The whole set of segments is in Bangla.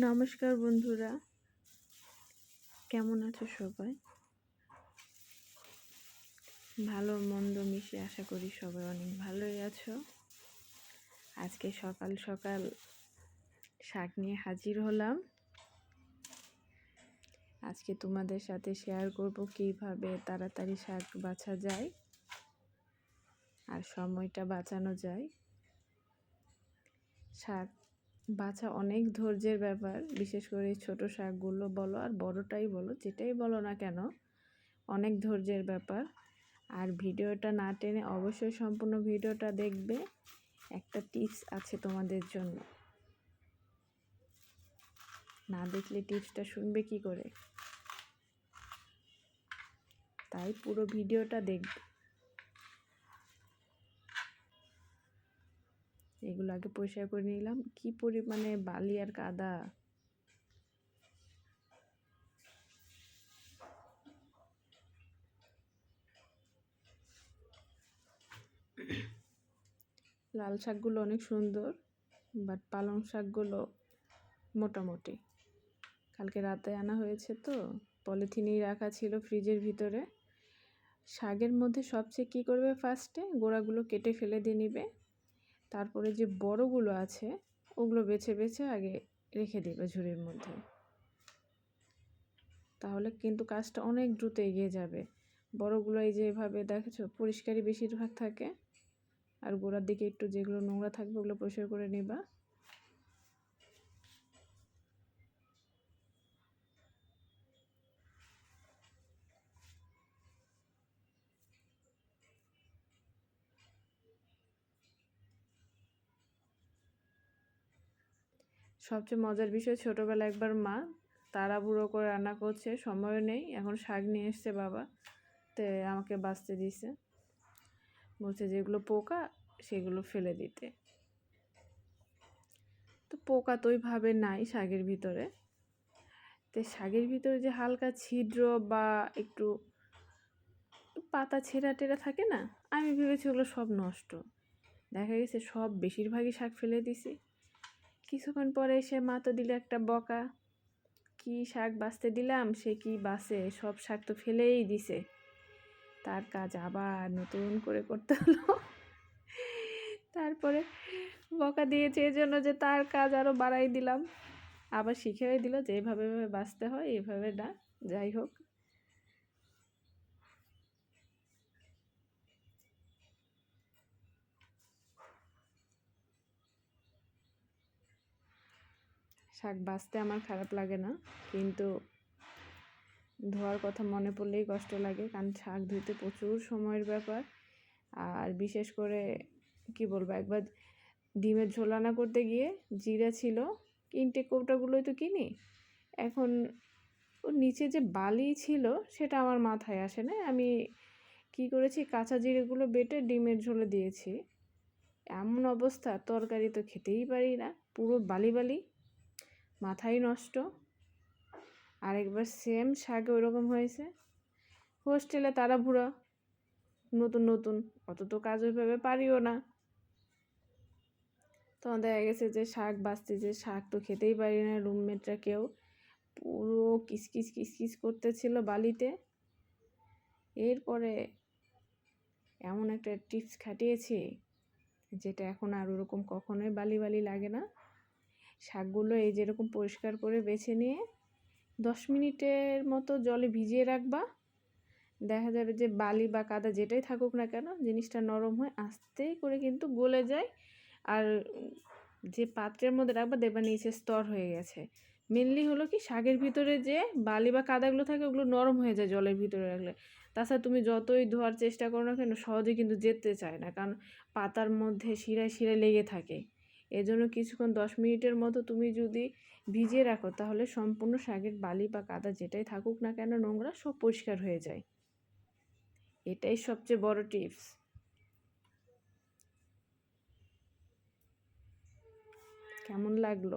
নমস্কার বন্ধুরা। কেমন আছো সবাই? ভালো মন্দ মিশে আশা করি সবাই অনেক ভালোই আছো। আজকে সকাল সকাল শাক নিয়ে হাজির হলাম। আজকে তোমাদের সাথে শেয়ার করব কীভাবে তাড়াতাড়ি শাক বাছা যায় আর সময়টা বাঁচানো যায়। শাক বাছা অনেক ধৈর্যের ব্যাপার। বিশেষ করে ছোট শাকগুলো বলো আর বড়টাই বলো, যেটাই বলো না কেন, অনেক ধৈর্যের ব্যাপার। আর ভিডিওটা না টেনে অবশ্যই সম্পূর্ণ ভিডিওটা দেখবে। একটা টিপস আছে তোমাদের জন্য। না দেখলে টিপসটা শুনবে কি করে? তাই পুরো ভিডিওটা দেখবে। এগুলো আগে পরিষ্কার করে নিলাম। কি পরিমাণে বালি আর কাদা? লাল শাকগুলো অনেক সুন্দর বাট পালং শাকগুলো মোটামুটি। কালকে রাতে আনা হয়েছে তো, পলিথিনেই রাখা ছিল ফ্রিজের ভিতরে। শাকের মধ্যে সবচেয়ে কী করবে ফার্স্টে গোড়াগুলো কেটে ফেলে দিয়ে নিবে। তারপরে যে বড়গুলো আছে, ওগুলো বেছে বেছে আগে রেখে দেবে ঝুড়ির মধ্যে। তাহলে কিন্তু কাজটা অনেক দ্রুত এগিয়ে যাবে। বড়গুলো এই যে এভাবে দেখেছ, পরিষ্কারই বেশিরভাগ থাকে। আর গোড়ার দিকে একটু যেগুলো নোংরা থাকবে ওগুলো পরিষ্কার করে নিবা। সবচেয়ে মজার বিষয় ছোটোবেলা একবার মা তাড়াহুড়ো করে রান্না করছে, সময়ও নেই, এখন শাক নিয়ে এসছে বাবা, তে আমাকে বাঁচতে দিছে। বলছে যেগুলো পোকা, সেগুলো ফেলে দিতে। তো পোকা তো ওইভাবে নাই শাকের ভিতরে। তো শাকের ভিতরে যে হালকা ছিদ্র বা একটু পাতা ছেঁড়া টেরা থাকে না, আমি ভেবেছি ওগুলো সব নষ্ট। দেখা গেছে সব বেশিরভাগই শাক ফেলে দিছি। কিছুক্ষণ পরে এসে মা তো দিল একটা বকা। কি শাক বাঁচতে দিলাম? সে কি বাসে সব শাক তো ফেলেই দিছে। তার কাজ আবার নতুন করে করতে হলো। তারপরে বকা দিয়েছে এই জন্য যে তার কাজ আরও বাড়াই দিলাম। আবার শিখেও দিল যে এভাবে এভাবে বাঁচতে হয়, এভাবে না। যাই হোক। শাক বাঁচতে আমার খারাপ লাগে না, কিন্তু ধোয়ার কথা মনে পড়লেই কষ্ট লাগে, কারণ শাক ধুইতে প্রচুর সময়ের ব্যাপার। আর বিশেষ করে, কি বলব, একবার ডিমের ঝোল রান্না করতে গিয়ে জিরা ছিল কিনটে কৌটাগুলোই তো কিনি, এখন ওর নিচে যে বালি ছিল সেটা আমার মাথায় আসে না। আমি কি করেছি, কাঁচা জিরেগুলো বেটে ডিমের ঝোলে দিয়েছি। এমন অবস্থা, তরকারি তো খেতেই পারি না, পুরো বালি বালি। মাথাই নষ্ট। আরেকবার সেম শাকে ওরকম হয়েছে। হোস্টেলে তারা বুড়া নতুন নতুন। অত তো কাজ ওইভাবে পারিও না। তখন দেখা গেছে যে শাক যে শাক তো খেতেই পারি না রুমমেটরা কেউ। পুরো কিসকিস কিসকিস করতেছিল বালিতে। এরপরে এমন একটা টিপস খাটিয়েছি, যেটা এখন আর ওরকম কখনোই বালি বালি লাগে না। শাকগুলো এই যেরকম পরিষ্কার করে বেছে নিয়ে দশ মিনিটের মতো জলে ভিজিয়ে রাখবা। দেখা যাবে যে বালি বা কাদা যেটাই থাকুক না কেন জিনিসটা নরম হয় আস্তে করে কিন্তু গলে যায়। আর যে পাত্রের মধ্যে রাখবা দেখবা নিচে স্তর হয়ে গেছে। মেনলি হলো কি শাকের ভিতরে যে বালি বা কাদাগুলো থাকে ওগুলো নরম হয়ে যায় জলের ভিতরে রাখলে। তাছাড়া তুমি যতই ধোয়ার চেষ্টা করো না কেন সহজে কিন্তু যেতে চায় না। কারণ পাতার মধ্যে শিরায় শিরায় লেগে থাকে। এজন্য কিছুক্ষণ দশ মিনিটের মতো তুমি যদি ভিজিয়ে রাখো, তাহলে সম্পূর্ণ শাকের বালি বা কাদা যেটাই থাকুক না কেন নোংরা সব পরিষ্কার হয়ে যায়। এটাই সবচেয়ে বড় টিপস। কেমন লাগল?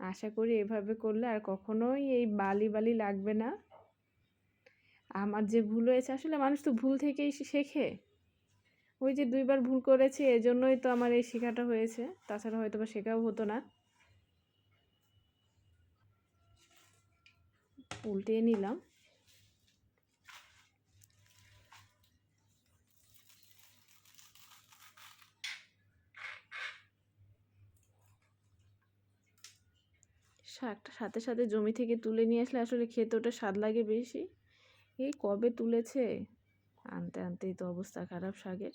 আশা করি এভাবে করলে আর কখনোই এই বালি বালি লাগবে না। আমার যে ভুল হয়েছে, আসলে মানুষ তো ভুল থেকেই শেখে। ওই যে দুইবার ভুল করেছি, এজন্যই তো আমার এই শেখাটা হয়েছে। তাছাড়া হয়তো বা শেখাও হতো না। উল্টিয়ে নিলাম। শাকটা সাথে সাথে জমি থেকে তুলে নিয়ে আসলে আসলে খেতে ওটা স্বাদ লাগে বেশি। এই কবে তুলেছে? আনতে আনতেই তো অবস্থা খারাপ শাকের।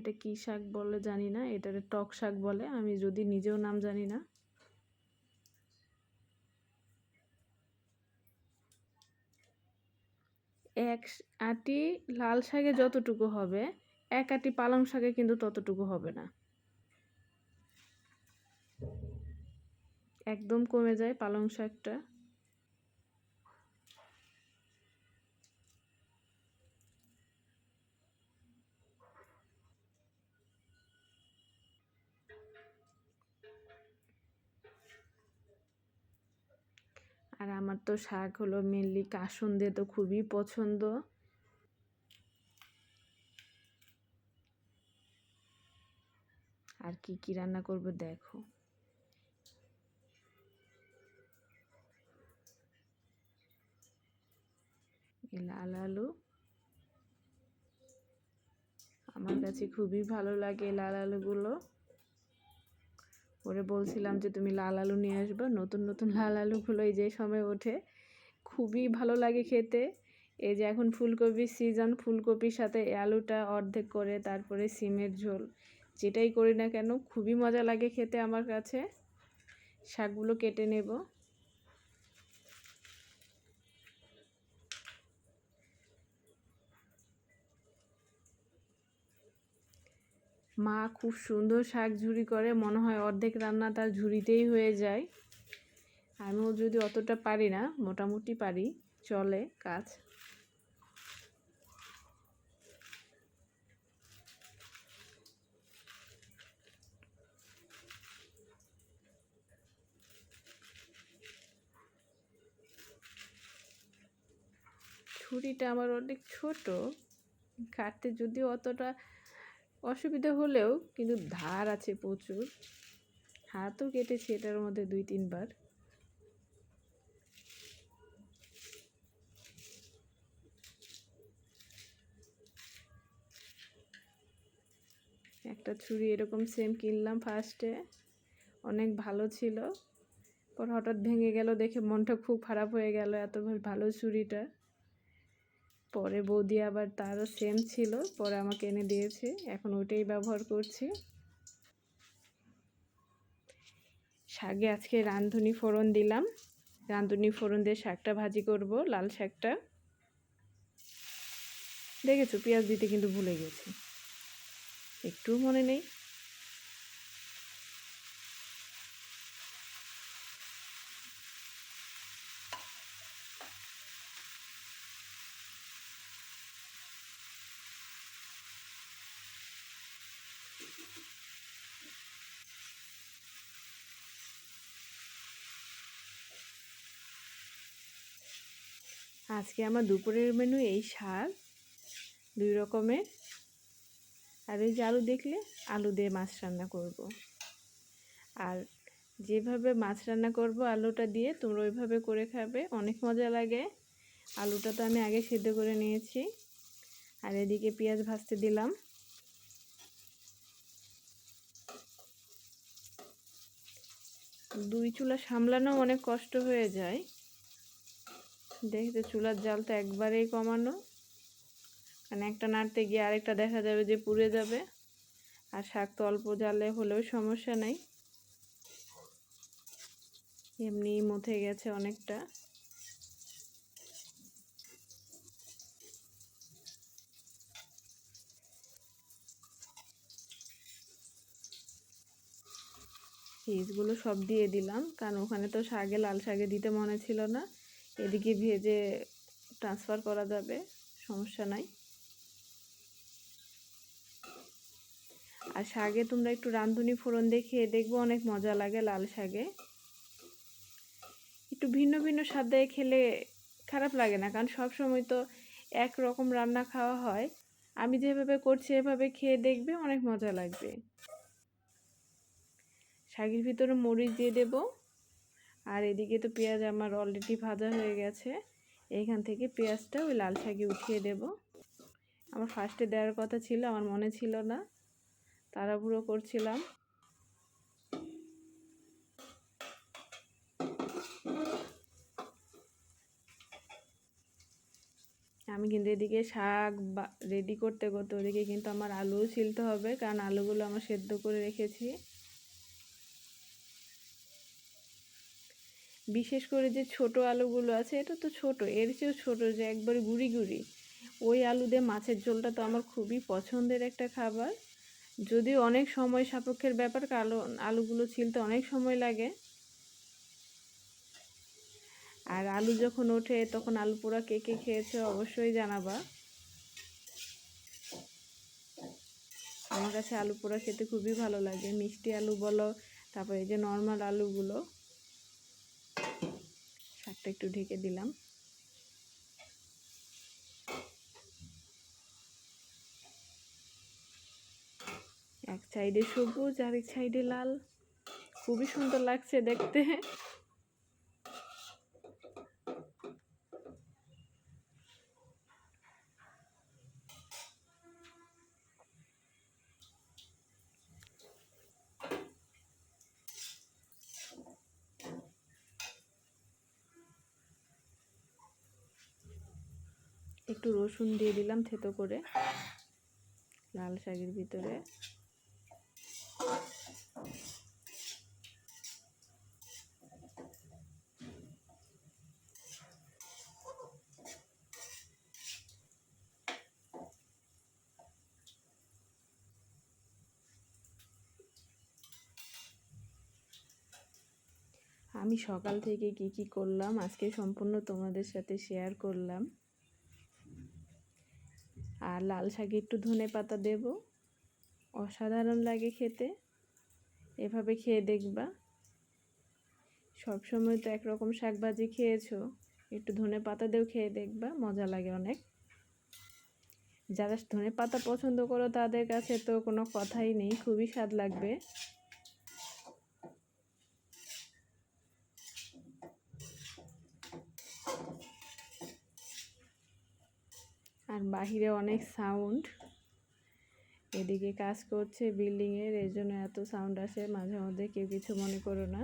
এটা কি শাক বলে জানি না এটা টক শাক বলে, আমি যদি নিজেও নাম জানি না। এক আটি লাল শাকে যতটুকু হবে, এক আটি পালং শাকে কিন্তু ততটুকু হবে না। একদম কমে যায় পালং শাকটা। আর আমার তো শাক হলো মেনলি কাসুন দিয়ে তো খুবই পছন্দ। আর কি কি রান্না করব দেখো। লাল আলু। আমার কাছে খুবই ভালো লাগে লাল আলুগুলো। ওরে বলছিলাম যে তুমি লাল আলু নিয়ে আসবে, নতুন নতুন লাল আলুগুলো এই যে সময় ওঠে। খুবই ভালো লাগে খেতে। এই যে এখন ফুলকপির সিজন ফুলকপির সাথে আলুটা অর্ধেক করে তারপরে সিমের ঝোল, যেটাই করি না কেন, খুবই মজা লাগে খেতে আমার কাছে। শাকগুলো কেটে নেব। মা খুব সুন্দর শাক ঝুরি করে, মনে হয় অর্ধেক রান্না তার ঝুড়িতেই হয়ে যায়। আমিও যদি অতটা পারি না, মোটামুটি পারি, চলে কাজ। ছুরিটা আমার অনেক ছোট, কাটতে যদিও অতটা অসুবিধা হলেও কিন্তু ধার আছে প্রচুর। হাতও কেটেছে এটার মধ্যে দুই, তিনবার। একটা ছুরি এরকম সেম কিনলাম ফার্স্টে অনেক ভালো ছিল। পর হঠাৎ ভেঙে গেল দেখে মনটা খুব খারাপ হয়ে গেল এত ভালো ছুরিটা। পরে বৌদি আবার তারও সেম ছিল, পরে আমাকে এনে দিয়েছে, এখন ওটাই ব্যবহার করছি। শাকে আজকে রাঁধুনি ফোড়ন দিলাম। রাঁধুনি ফোড়ন দিয়ে শাকটা ভাজি করব, লাল শাকটা। দেখেছ, পেঁয়াজ দিতে কিন্তু ভুলে গেছি। একটু মনে নেই। আজকে আমার দুপুরের মেনু এই শাক, দুই রকমের। আর এই যে আলু দেখলে, আলু দিয়ে মাছ রান্না করব। আর যেভাবে মাছ রান্না করব আলুটা দিয়ে, তোমরা ওইভাবে করে খাবে, অনেক মজা লাগে। আলুটা তো আমি আগে সিদ্ধ করে নিয়েছি। আর এদিকে পেঁয়াজ ভাজতে দিলাম। দুই চুলা সামলানো অনেক কষ্ট হয়ে যায়। দেখতে চুলার জালটা একবারেই কমানো। মানে একটা নাড়তে গিয়ে আরেকটা দেখা যাবে যে পুড়ে যাবে। আর শাক তো অল্প জালে হলেও সমস্যা নেই। এমনি মথে গেছে অনেকটা। পিসগুলো সব দিয়ে দিলাম, কারণ ওখানে তো শাকে, লাল শাকে দিতে মনে ছিল না। এদিকে ভেজে ট্রান্সফার করা যাবে, সমস্যা নাই। আর শাকে তোমরা একটু রাঁধুনি ফোড়ন দিয়ে খেয়ে দেখব, অনেক মজা লাগে লাল শাকে একটু ভিন্ন ভিন্ন স্বাদ দিয়ে খেলে খারাপ লাগে না, কারণ সব সময় তো এক রকম রান্না খাওয়া হয়। আমি যেভাবে করছি, এভাবে খেয়ে দেখবে, অনেক মজা লাগবে। শাকের ভিতরে মরিচ দিয়ে দেব। আর এদিকে তো পেঁয়াজ আমার অলরেডি ভাজা হয়ে গেছে। এইখান থেকে পেঁয়াজটা ওই লাল শাকে উঠিয়ে দেব। আমার ফার্স্টে দেওয়ার কথা ছিল, আমার মনে ছিল না। তাড়াহুড়ো করছিলাম। আমি কিন্তু এদিকে শাক রেডি করতে করতে ওদিকে কিন্তু আমার আলুও ছিলতে হবে, কারণ আলুগুলো আমার সেদ্ধ করে রেখেছি। বিশেষ করে যে ছোট আলুগুলো আছে, এটা তো ছোট, এর চেয়েও ছোট যে একবার গুড়ি গুড়ি। ওই আলু দিয়ে মাছের ঝোলটা তো আমার খুবই পছন্দের একটা খাবার। যদিও অনেক সময় সাপেক্ষের ব্যাপার, কালো আলুগুলো ছিলতে অনেক সময় লাগে। আর আলু যখন ওঠে, তখন আলু পোড়া কে কে খেয়েছে অবশ্যই জানাবা। আমার কাছে আলু পোড়া খেতে খুবই ভালো লাগে। মিষ্টি আলু বলো, তারপর এই যে নর্মাল আলুগুলো। শাকটা একটু ঢেকে দিলাম। এক সাইডে সবুজ আর এক সাইডে লাল। খুবই সুন্দর লাগছে দেখতে একটু রসুন দিয়ে দিলাম থেতো করে লাল শাকের ভিতরে। আমি সকাল থেকে কি কি করলাম, আজকে সম্পূর্ণ তোমাদের সাথে শেয়ার করলাম। আর লাল শাকে একটু ধনে পাতা দেব। অসাধারণ লাগে খেতে। এভাবে খেয়ে দেখবা। সব সময় তো একরকম শাকভাজি খেয়েছো। একটু ধনে পাতা দিয়েও খেয়ে দেখবা, মজা লাগে অনেক। যারা ধনে পাতা পছন্দ করো, তাদের কাছে তো কোনো কথাই নেই, খুবই স্বাদ লাগবে। আর বাহিরে অনেক সাউন্ড এদিকে কাজ করছে বিল্ডিংয়ের এই জন্য এত সাউন্ড আসে, মাঝে মধ্যে কেউ কিছু মনে করো না।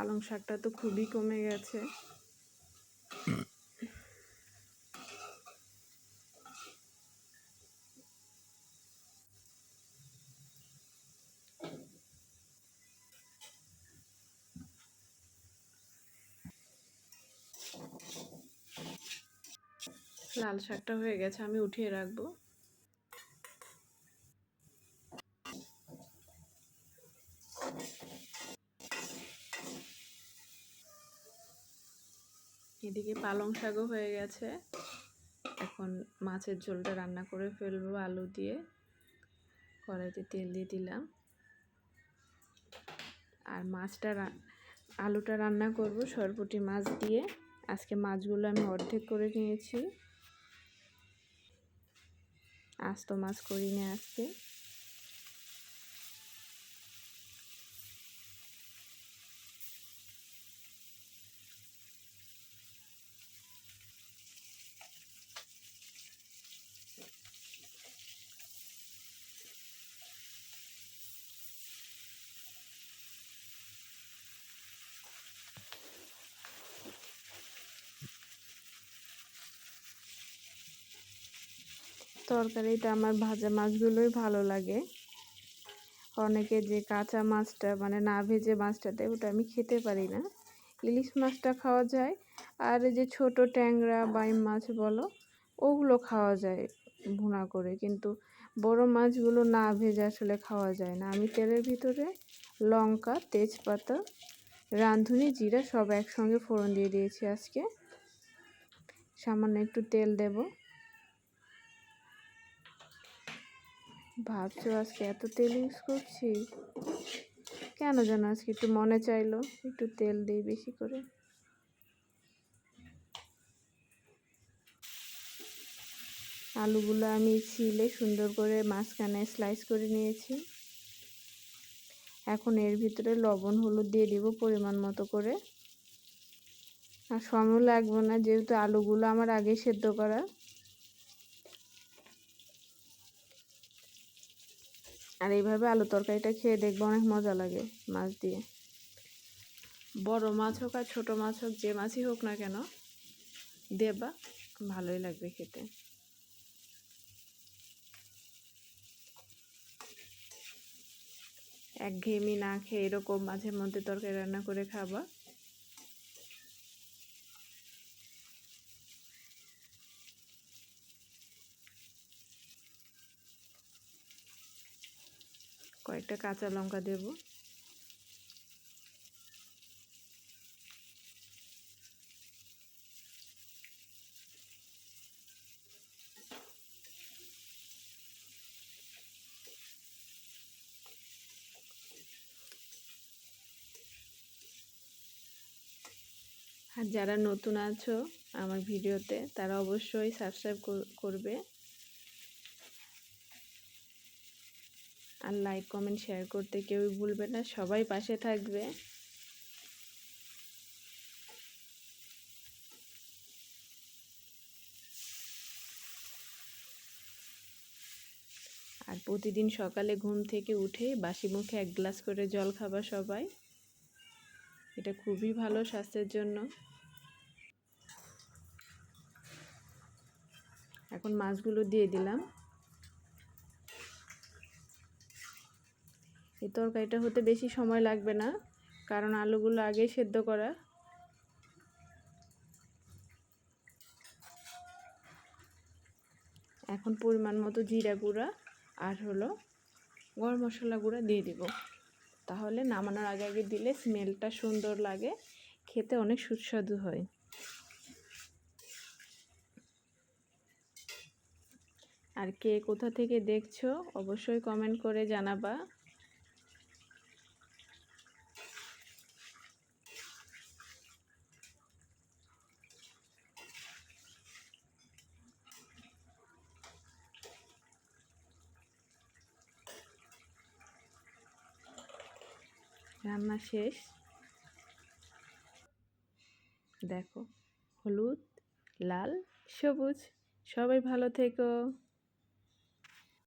পালং শাকটা তো খুবই কমে গেছে। লাল শাকটা হয়ে গেছে আমি উঠিয়ে রাখব। এদিকে পালং শাকও হয়ে গেছে। এখন মাছের ঝোলটা রান্না করে ফেলব আলু দিয়ে। কড়াইতে তেল দিয়ে দিলাম। আর মাছটা আলুটা রান্না করব সরপুটি মাছ দিয়ে। আজকে মাছগুলো আমি অর্ধেক করে নিয়েছি। আস্ত মাছ করিনি আজকে। তরকারিতে আমার ভাজা মাছগুলোই ভালো লাগে। অনেকে যে কাঁচা মাছটা মানে না ভেজে মাছটা দেয়, ওটা আমি খেতে পারি না। ইলিশ মাছটা খাওয়া যায়, আর যে ছোট ট্যাংরা, বাইম মাছ বলো, ওগুলো খাওয়া যায় ভুনা করে। কিন্তু বড় মাছগুলো না ভেজে আসলে খাওয়া যায় না। আমি তেলের ভিতরে লঙ্কা, তেজপাতা, রাঁধুনি, জিরা সব একসঙ্গে ফোড়ন দিয়ে দিয়েছি আজকে। সামান্য একটু তেল দেব। ভাবছ আজকে এত তেল ইউজ করছি? কেন যেন আজকে একটু মনে চাইলো, একটু তেল দিই বেশি করে। আলুগুলো আমি ছিলে সুন্দর করে মাঝখানে স্লাইস করে নিয়েছি। এখন এর ভিতরে লবণ, হলুদ দিয়ে দিব পরিমাণ মতো করে। আর সময় লাগবে না, যেহেতু আলুগুলো আমার আগে সেদ্ধ করা। আর এইভাবে আলু তরকারিটা খেয়ে দেখব, অনেক মজা লাগে মাছ দিয়ে। বড় মাছ হোক আর ছোটো মাছ হোক, যে মাছই হোক না কেন, দেবা, ভালোই লাগবে খেতে। একঘেয়েমি না খেয়ে এরকম মাঝে মধ্যে তরকারি রান্না করে খাবা। কয়েকটা কাঁচা লঙ্কা দেব। আর যারা নতুন আছো আমার ভিডিওতে তারা অবশ্যই সাবস্ক্রাইব করবে। আর লাইক কমেন্ট শেয়ার করতে কেউই ভুলবে না, সবাই পাশে থাকবে। আর প্রতিদিন সকালে ঘুম থেকে উঠে বাসি মুখে এক গ্লাস করে জল খাবা সবাই। এটা খুবই ভালো স্বাস্থ্যের জন্য। এখন মাছগুলো দিয়ে দিলাম। এই তরকারিটা হতে বেশি সময় লাগবে না, কারণ আলুগুলো আগেই সেদ্ধ করা। এখন পরিমাণ মতো জিরা গুঁড়া আর হলো গরম মশলা গুঁড়া দিয়ে দিব। তাহলে নামানোর আগে আগে দিলে স্মেলটা সুন্দর লাগে, খেতে অনেক সুস্বাদু হয়। আর কে কোথা থেকে দেখছ, অবশ্যই কমেন্ট করে জানাবা রান্না শেষ। দেখো হলুদ লাল সবুজ। সবাই ভালো থেকো।